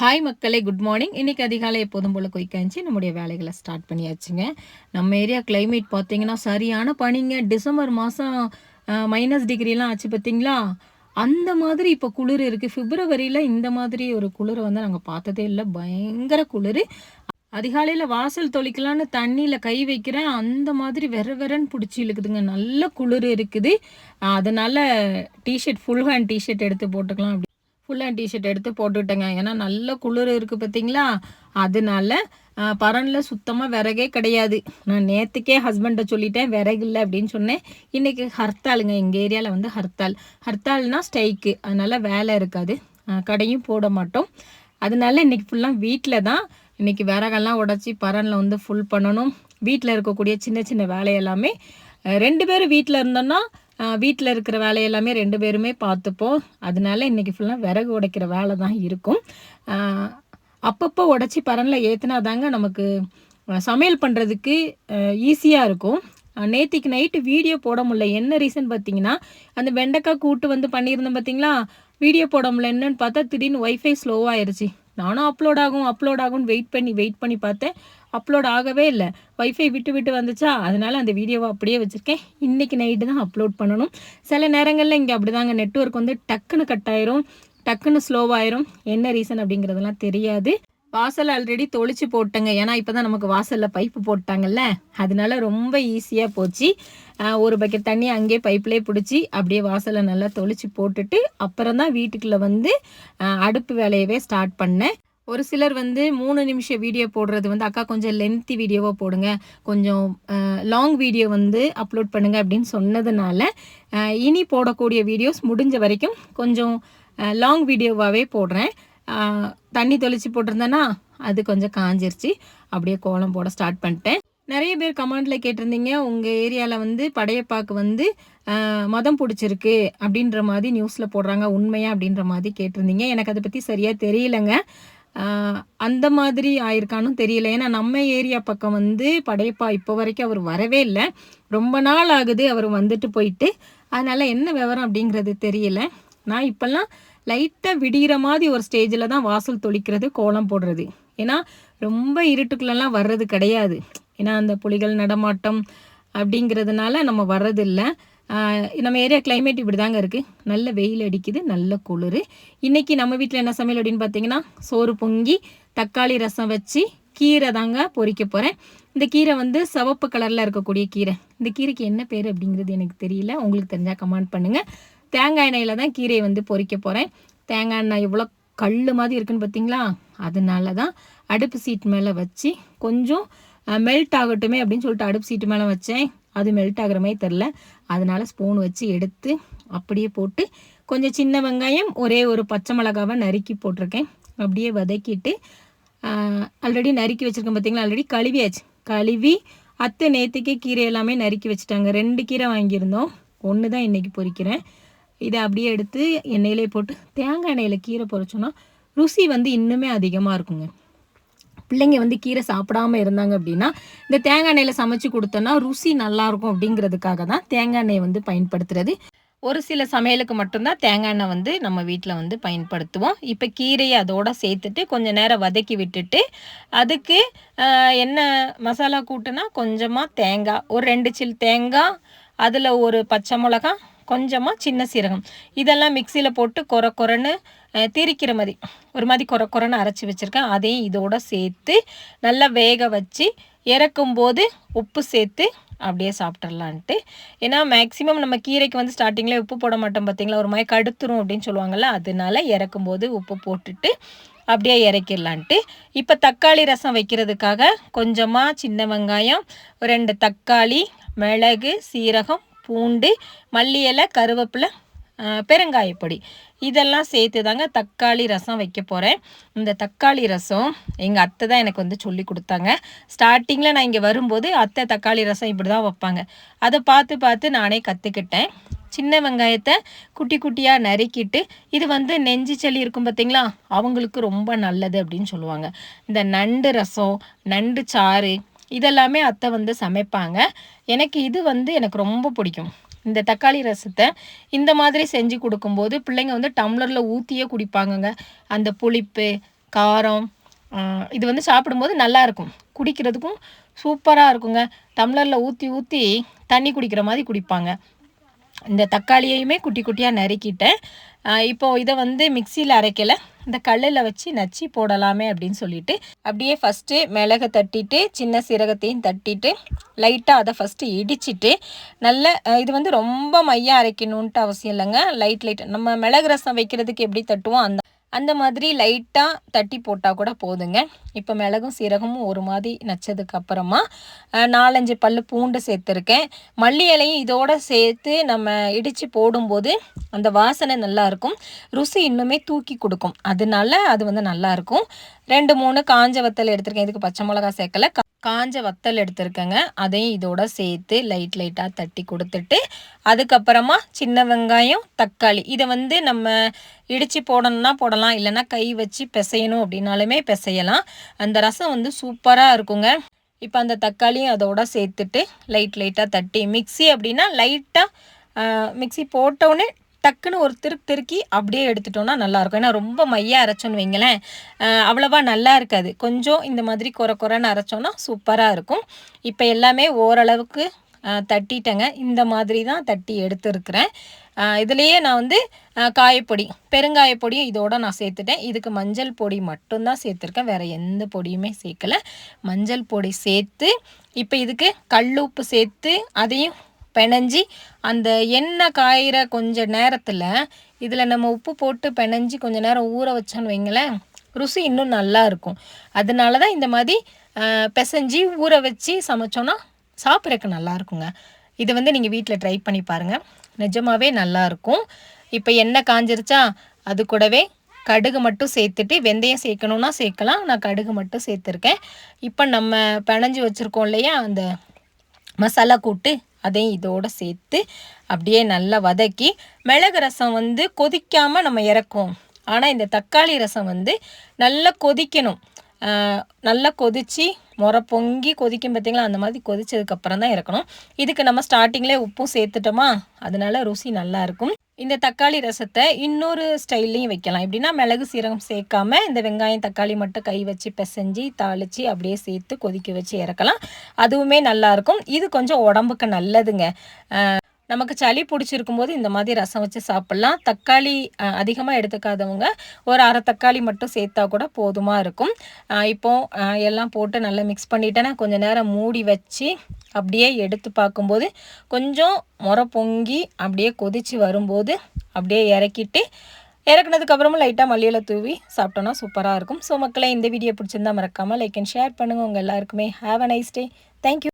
Hi மக்களே. Good morning இன்றைக்கி அதிகாலை எப்போதும் போல் கொய்க்காஞ்சி நம்முடைய வேலைகளை ஸ்டார்ட் பண்ணியாச்சுங்க. நம்ம ஏரியா கிளைமேட் பார்த்தீங்கன்னா சரியான பனிங்க. டிசம்பர் மாதம் மைனஸ் டிகிரிலாம் ஆச்சு பார்த்தீங்களா? அந்த மாதிரி இப்போ குளிர் இருக்குது பிப்ரவரியில் இந்த மாதிரி ஒரு குளிரை வந்து நாங்கள் பார்த்ததே இல்லை. பயங்கர குளிர். அதிகாலையில் வாசல் தொளிக்கலான்னு தண்ணியில் கை வைக்கிறேன். அந்த மாதிரி வெற வெறன்னு பிடிச்சி இழுக்குதுங்க. நல்ல குளிர் இருக்குது. அதனால் டிஷர்ட் ஃபுல் ஹேண்ட் டிஷர்ட் எடுத்து போட்டுக்கலாம். அப்படி ஃபுல் ஹேண்ட் டிஷர்ட் எடுத்து போட்டுவிட்டேங்க ஏன்னா நல்ல குளிர் இருக்குது பார்த்தீங்களா அதனால பரனில் சுத்தமாக விறகே கிடையாது. நான் நேற்றுக்கே ஹஸ்பண்டை சொல்லிட்டேன் விறகு இல்லை அப்படின்னு சொன்னேன். இன்றைக்கி ஹர்த்தாலுங்க எங்கள் ஏரியாவில் வந்து ஹர்த்தால் ஹர்த்தால்னால் ஸ்டைக்கு. அதனால் வேலை இருக்காது. கடையும் போட மாட்டோம். அதனால இன்றைக்கி ஃபுல்லாக வீட்டில் தான். இன்னைக்கு விறகெல்லாம் உடச்சி பரனில் வந்து ஃபுல் பண்ணணும். வீட்டில் இருக்கக்கூடிய சின்ன சின்ன வேலையெல்லாமே ரெண்டு பேரும் வீட்டில் இருந்தோன்னா வீட்டில் இருக்கிற வேலையெல்லாமே ரெண்டு பேருமே பார்த்துப்போம். அதனால இன்னைக்கு ஃபுல்லாக விறகு உடைக்கிற வேலை தான் இருக்கும். அப்பப்போ உடச்சி பரனில் ஏற்றுனா தாங்க நமக்கு சமையல் பண்ணுறதுக்கு ஈஸியாக இருக்கும். நேற்றுக்கு நைட்டு வீடியோ போட முடியல. என்ன ரீசன் பார்த்தீங்கன்னா அந்த வெண்டைக்காய் கூட்டு வந்து பண்ணியிருந்தேன் பார்த்தீங்களா? வீடியோ போட முடியல என்னன்னு பார்த்தா திடீர்னு ஒய்ஃபை ஸ்லோவாயிருச்சு நானும் அப்லோட் ஆகும் அப்லோட் ஆகும்னு வெயிட் பண்ணி வெயிட் பண்ணி பார்த்தேன். அப்லோட் ஆகவே இல்லை. வைஃபை விட்டு விட்டு வந்துச்சா? அதனால் அந்த வீடியோவை அப்படியே வச்சுருக்கேன். இன்றைக்கி நைட்டு தான் அப்லோட் பண்ணணும். சில நேரங்களில் இங்கே அப்படி தாங்க நெட்வொர்க் வந்து டக்குன்னு கட் ஆயிரும். டக்குன்னு ஸ்லோவாயிரும் என்ன ரீசன் அப்படிங்கிறதெல்லாம் தெரியாது. வாசல் ஆல்ரெடி தொளிச்சு போட்டேங்க. ஏன்னா இப்போ தான் நமக்கு வாசலில் பைப்பு போட்டாங்கல்ல. அதனால ரொம்ப ஈஸியாக போச்சு. ஒரு பக்கெட் தண்ணி அங்கேயே பைப்லேயே பிடிச்சி அப்படியே வாசலை நல்லா தொளிச்சு போட்டுட்டு அப்புறம் தான் வீட்டுக்குள்ளே வந்து அடுப்பு வேலையவே ஸ்டார்ட் பண்ணேன். ஒரு சிலர் வந்து மூணு நிமிஷம் வீடியோ போடுறது வந்து அக்கா கொஞ்சம் லென்த்தி வீடியோவாக போடுங்க. கொஞ்சம் லாங் வீடியோ வந்து அப்லோட் பண்ணுங்கள் அப்படின்னு சொன்னதுனால இனி போடக்கூடிய வீடியோஸ் முடிஞ்ச வரைக்கும் கொஞ்சம் லாங் வீடியோவாகவே போடுறேன். தண்ணி தெளித்து போட்டிருந்தேன்னா அது கொஞ்சம் காஞ்சிருச்சு. அப்படியே கோலம் போட ஸ்டார்ட் பண்ணிட்டேன். நிறைய பேர் கமெண்டில் கேட்டிருந்தீங்க உங்கள் ஏரியாவில் வந்து படையப்பாக்கு வந்து மதம் பிடிச்சிருக்கு அப்படின்ற மாதிரி நியூஸில் போடுறாங்க உண்மையா அப்படின்ற மாதிரி கேட்டிருந்தீங்க. எனக்கு அதை பற்றி சரியாக தெரியலங்க. அந்த மாதிரி ஆயிருக்கானும் தெரியல. ஏன்னா நம்ம ஏரியா பக்கம் வந்து படையப்பா இப்போ வரைக்கும் அவர் வரவே இல்லை. ரொம்ப நாள் ஆகுது அவர் வந்துட்டு போயிட்டு. அதனால் என்ன விவரம் அப்படிங்கிறது தெரியல. நான் இப்போல்லாம் லைட்டாக விடிகிற மாதிரி ஒரு ஸ்டேஜில் தான் வாசல் தொளிக்கிறது கோலம் போடுறது. ஏன்னா ரொம்ப இருட்டுக்குள்ளெல்லாம் வர்றது கிடையாது. ஏன்னா அந்த புலிகள் நடமாட்டம் அப்படிங்கிறதுனால நம்ம வர்றதில்லை. நம்ம ஏரியா கிளைமேட் இப்படி தாங்க இருக்குது நல்ல வெயில் அடிக்குது நல்ல குளிர். இன்றைக்கி நம்ம வீட்டில் என்ன சமையல் அப்படின்னு பார்த்தீங்கன்னா சோறு பொங்கி தக்காளி ரசம் வச்சு கீரை தாங்க பொறிக்க போகிறேன் இந்த கீரை வந்து சிவப்பு கலரில் இருக்கக்கூடிய கீரை. இந்த கீரைக்கு என்ன பேர் அப்படிங்கிறது எனக்கு தெரியல. உங்களுக்கு தெரிஞ்சால் கமெண்ட் பண்ணுங்கள் தேங்காய் எண்ணெயில் தான் கீரையை வந்து பொறிக்க போகிறேன் தேங்காய் எண்ணெய் எவ்வளோ கல் மாதிரி இருக்குன்னு பார்த்தீங்களா? அதனால தான் அடுப்பு சீட் மேலே வச்சு கொஞ்சம் மெல்ட் ஆகட்டுமே அப்படின்னு சொல்லிட்டு அடுப்பு சீட்டு மேலே வச்சேன். அது மெல்ட் ஆகிற மாதிரி தெரில அதனால் ஸ்பூன் வச்சு எடுத்து அப்படியே போட்டு கொஞ்சம் சின்ன வெங்காயம் ஒரே ஒரு பச்சை மிளகாவை நறுக்கி போட்டிருக்கேன். அப்படியே வதக்கிட்டு ஆல்ரெடி நறுக்கி வச்சுருக்கேன் பார்த்தீங்களா? ஆல்ரெடி கழுவியாச்சு. கழுவி அத்தை நேற்றுக்கே கீரை எல்லாமே நறுக்கி வச்சுட்டாங்க. ரெண்டு கீரை வாங்கியிருந்தோம். ஒன்று தான் இன்றைக்கி பொறிக்கிறேன். இதை அப்படியே எடுத்து எண்ணெயிலே போட்டு தேங்காய் எண்ணெயில் கீரை பொறிச்சோன்னா ருசி வந்து இன்னுமே அதிகமாக இருக்குங்க. பிள்ளைங்க வந்து கீரை சாப்பிடாம இருந்தாங்க அப்படின்னா இந்த தேங்காய் எண்ணெயில் சமைச்சு கொடுத்தோன்னா ருசி நல்லா இருக்கும் அப்படிங்கிறதுக்காக தான் தேங்காய் எண்ணெயை வந்து பயன்படுத்துறது. ஒரு சில சமையலுக்கு மட்டும்தான் தேங்காய் எண்ணெய் வந்து நம்ம வீட்டில் வந்து பயன்படுத்துவோம். இப்போ கீரையை அதோட சேர்த்துட்டு கொஞ்சம் நேரம் வதக்கி விட்டுட்டு அதுக்கு என்ன மசாலா கூட்டுனா கொஞ்சமாக தேங்காய் ஒரு ரெண்டு சில் தேங்காய் அதில் ஒரு பச்சை மிளகா கொஞ்சமாக சின்ன சீரகம். இதெல்லாம் மிக்சியில் போட்டு கொர கொரன்னு திரிக்கிற மாதிரி ஒரு மாதிரி கொர கொரன்னு அரைச்சி வச்சுருக்கேன். அதையும் இதோட சேர்த்து நல்லா வேக வச்சு இறக்கும்போது உப்பு சேர்த்து அப்படியே சாப்பிட்றலான்ட்டு ஏன்னா மேக்ஸிமம் நம்ம கீரைக்கு வந்து ஸ்டார்டிங்கில் உப்பு போட மாட்டோம் பார்த்தீங்களா ஒரு மாதிரி கடுத்துரும் அப்படின்னு சொல்லுவாங்கள்ல அதனால இறக்கும்போது உப்பு போட்டுட்டு அப்படியே இறக்கிடலான்ட்டு. இப்போ தக்காளி ரசம் வைக்கிறதுக்காக கொஞ்சமாக சின்ன வெங்காயம் ரெண்டு தக்காளி மிளகு சீரகம் பூண்டு மல்லி இலை கருவேப்பிலை பெருங்காயப்பொடி இதெல்லாம் சேர்த்து தாங்க தக்காளி ரசம் வைக்க போகிறேன் இந்த தக்காளி ரசம் எங்கள் அத்தை தான் எனக்கு வந்து சொல்லி கொடுத்தாங்க. ஸ்டார்டிங்கில் நான் இங்கே வரும்போது அத்தை தக்காளி ரசம் இப்படி தான் வைப்பாங்க. அதை பார்த்து பார்த்து நானே கற்றுக்கிட்டேன் சின்ன வெங்காயத்தை குட்டி குட்டியாக நறுக்கிட்டு இது வந்து நெஞ்சு சளி இருக்கும் பார்த்தீங்களா அவங்களுக்கு ரொம்ப நல்லது அப்படின்னு சொல்லுவாங்க. இந்த நண்டு ரசம் நண்டு சாறு இதெல்லாமே அத்தை வந்து சமைப்பாங்க. எனக்கு இது வந்து எனக்கு ரொம்ப பிடிக்கும். இந்த தக்காளி ரசத்தை இந்த மாதிரி செஞ்சு கொடுக்கும்போது பிள்ளைங்க வந்து டம்ளரில் ஊற்றியே குடிப்பாங்கங்க. அந்த புளிப்பு காரம் இது வந்து சாப்பிடும்போது நல்லாயிருக்கும் குடிக்கிறதுக்கும் சூப்பராக இருக்குங்க. டம்ளரில் ஊற்றி ஊற்றி தண்ணி குடிக்கிற மாதிரி குடிப்பாங்க. இந்த தக்காளியையுமே குட்டி குட்டியாக நறுக்கிட்டேன். இப்போ இதை வந்து மிக்சியில் அரைக்கலை. இந்த கல்லில் வச்சு நச்சு போடலாமே அப்படின்னு சொல்லிட்டு அப்படியே ஃபஸ்ட்டு மிளகை தட்டிட்டு சின்ன சீரகத்தையும் தட்டிட்டு லைட்டாக அதை ஃபஸ்ட்டு இடிச்சிட்டு நல்ல இது வந்து ரொம்ப மையாக அரைக்கணுன்ட்டு அவசியம் இல்லைங்க. லைட் லைட் நம்ம மிளகு ரசம் வைக்கிறதுக்கு எப்படி தட்டுவோம்? அந்த அந்த மாதிரி லைட்டாக தட்டி போட்டால் கூட போதுங்க. இப்போ மிளகும் சீரகமும் ஒரு மாதிரி நச்சதுக்கு அப்புறமா நாலஞ்சு பல்லு பூண்டு சேர்த்துருக்கேன். மல்லி இலையும் இதோடு சேர்த்து நம்ம இடித்து போடும்போது அந்த வாசனை நல்லாயிருக்கும் ருசி இன்னுமே தூக்கி கொடுக்கும். அதனால அது வந்து நல்லா இருக்கும். ரெண்டு மூணு காஞ்ச வத்தல் எடுத்திருக்கேன். இதுக்கு பச்சை மிளகா சேர்க்கலை. காஞ்ச வத்தல் எடுத்திருக்கேங்க. அதையும் இதோட சேர்த்து லைட் லைட்டாக தட்டி கொடுத்துட்டு அதுக்கப்புறமா சின்ன வெங்காயம் தக்காளி. இதை வந்து நம்ம இடித்து போடணும்னா போடலாம் இல்லைன்னா கை வச்சு பிசையணும் அப்படின்னாலுமே பிசையலாம். அந்த ரசம் வந்து சூப்பராக இருக்குங்க. இப்போ அந்த தக்காளியும் அதோட சேர்த்துட்டு லைட் லைட்டாக தட்டி மிக்ஸி அப்படின்னா லைட்டாக மிக்ஸி போட்டோன்னே டக்குன்னு ஒரு திருக்கு திருக்கி அப்படியே எடுத்துட்டோம்னா நல்லாயிருக்கும். ஏன்னா ரொம்ப மையாக அரைச்சோன்னு வைங்களேன். அவ்வளோவா நல்லா இருக்காது. கொஞ்சம் இந்த மாதிரி குறை குறைன்னு அரைச்சோன்னா சூப்பராக இருக்கும். இப்போ எல்லாமே ஓரளவுக்கு தட்டிட்டேங்க. இந்த மாதிரி தான் தட்டி எடுத்துருக்கிறேன். இதுலேயே நான் வந்து காயப்பொடி பெருங்காயப்பொடியும் இதோடு நான் சேர்த்துட்டேன். இதுக்கு மஞ்சள் பொடி மட்டும்தான் சேர்த்துருக்கேன். வேறு எந்த பொடியுமே சேர்க்கல. மஞ்சள் பொடி சேர்த்து இப்போ இதுக்கு கல்லுப்பு சேர்த்து அதையும் பிணைஞ்சி அந்த எண்ணெய் காயிற கொஞ்ச நேரத்தில் இதில் நம்ம உப்பு போட்டு பிணைஞ்சி கொஞ்சம் நேரம் ஊற வச்சோன்னு வைங்களேன் ருசி இன்னும் நல்லா இருக்கும். அதனால தான் இந்த மாதிரி ஆஹ், பிசைஞ்சி ஊற வச்சு சமைச்சோன்னா சாப்பிட்றதுக்கு நல்லாயிருக்குங்க இதை வந்து நீங்கள் வீட்டில் ட்ரை பண்ணி பாருங்கள் நிஜமாவே நல்லாயிருக்கும் இப்போ எண்ணெய் காஞ்சிருச்சா அது கூடவே கடுகு மட்டும் சேர்த்துட்டு வெந்தயம் சேர்க்கணுன்னா சேர்க்கலாம். நான் கடுகு மட்டும் சேர்த்துருக்கேன். இப்போ நம்ம பிணைஞ்சி வச்சுருக்கோம் இல்லையா அந்த மசாலா கூட்டு அதையும் இதோடு சேர்த்து அப்படியே நல்லா வதக்கி மிளகு ரசம் வந்து கொதிக்காமல் நம்ம இறக்குவோம். ஆனால் இந்த தக்காளி ரசம் வந்து நல்லா கொதிக்கணும். நல்லா கொதித்து முறை பொங்கி கொதிக்கும் பார்த்தீங்களா அந்த மாதிரி கொதிச்சதுக்கப்புறம் தான் இறக்கணும். இதுக்கு நம்ம ஸ்டார்டிங்லேயே உப்பும் சேர்த்துட்டோமா? அதனால ருசி நல்லாயிருக்கும் இந்த தக்காளி ரசத்தை இன்னொரு ஸ்டைல்லையும் வைக்கலாம். எப்படின்னா மிளகு சீரகம் சேர்க்காம இந்த வெங்காயம் தக்காளி மட்டும் கை வச்சு பிசைஞ்சு தாளித்து அப்படியே சேர்த்து கொதிக்க வச்சு இறக்கலாம். அதுவுமே நல்லாயிருக்கும். இது கொஞ்சம் உடம்புக்கு நல்லதுங்க. நமக்கு சளி பிடிச்சிருக்கும் போது இந்த மாதிரி ரசம் வச்சு சாப்பிட்லாம். தக்காளி அதிகமாக எடுத்துக்காதவங்க ஒரு அரை தக்காளி மட்டும் சேர்த்தா கூட போதுமாக இருக்கும். இப்போ எல்லாம் போட்டு நல்லா மிக்ஸ் பண்ணிவிட்டேன்னா கொஞ்சம் நேரம் மூடி வச்சு அப்படியே எடுத்து பார்க்கும்போது கொஞ்சம் முறை பொங்கி அப்படியே கொதித்து வரும்போது அப்படியே இறக்கிட்டு இறக்குனதுக்கப்புறமும் லைட்டாக மல்லியில் தூவி சாப்பிட்டோன்னா சூப்பராக இருக்கும். ஸோ மக்களை இந்த வீடியோ பிடிச்சிருந்தா மறக்காமல் லைக் அண்ட் ஷேர் பண்ணுங்கள் உங்கள் எல்லாருக்குமே have a nice day thank you